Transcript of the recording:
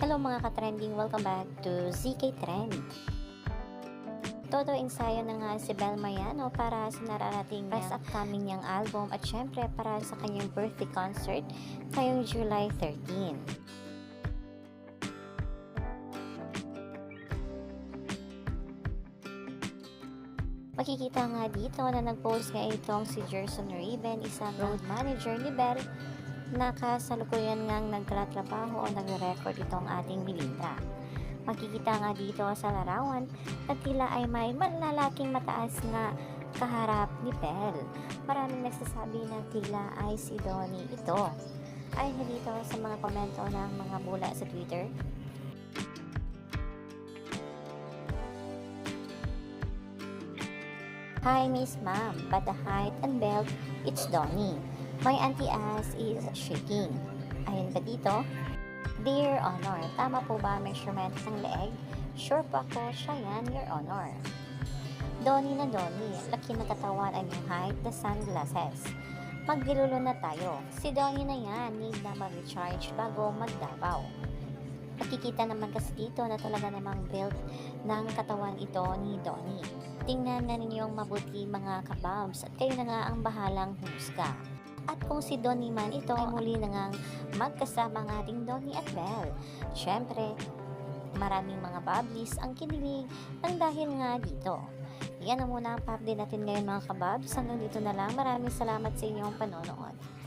mga ka-trending, welcome back to ZK Trend. Todo ensayo na nga si Bel Mariano para sa nararating press upcoming niyang album at syempre para sa kanyang birthday concert ngayong July 13. Makikita nga dito na nag-post nga itong si Gerson Raven, isang road manager ni Bel na kasalukuyan ngang nagtratrabaho o nagre-record itong ating Belinda. Makikita nga dito sa larawan na tila ay may malalaking mataas nga kaharap ni Belle. Maraming nagsasabi na tila ay si Donnie ito. Ay dito sa mga komento ng mga bula sa Twitter. Hi Miss Ma'am, but the height and belt, it's Donnie. My auntie ass is shaking. Ayon ba dito? Dear Honor, tama po ba ang measurement ng leeg? Sure po ako, siya yan, Your Honor. Donnie na Donnie, laki na katawan and yung height, the sunglasses. Magdilulo na tayo. Si Donnie na yan, need na mag-recharge bago magdabaw. Nakikita naman kasi dito na talaga namang built ng katawan ito ni Donnie. Tingnan na ninyong mabuti mga kababs at kayo na nga ang bahalang husga. At kung si Donnie man ito ay muli na ngang magkasama ng ating Donnie at Belle. Siyempre, maraming mga bablis ang kinilig ng dahil nga dito. Yan na muna ang pa-update natin ngayon mga kababs. Hanggang dito na lang. Maraming salamat sa inyong panonood.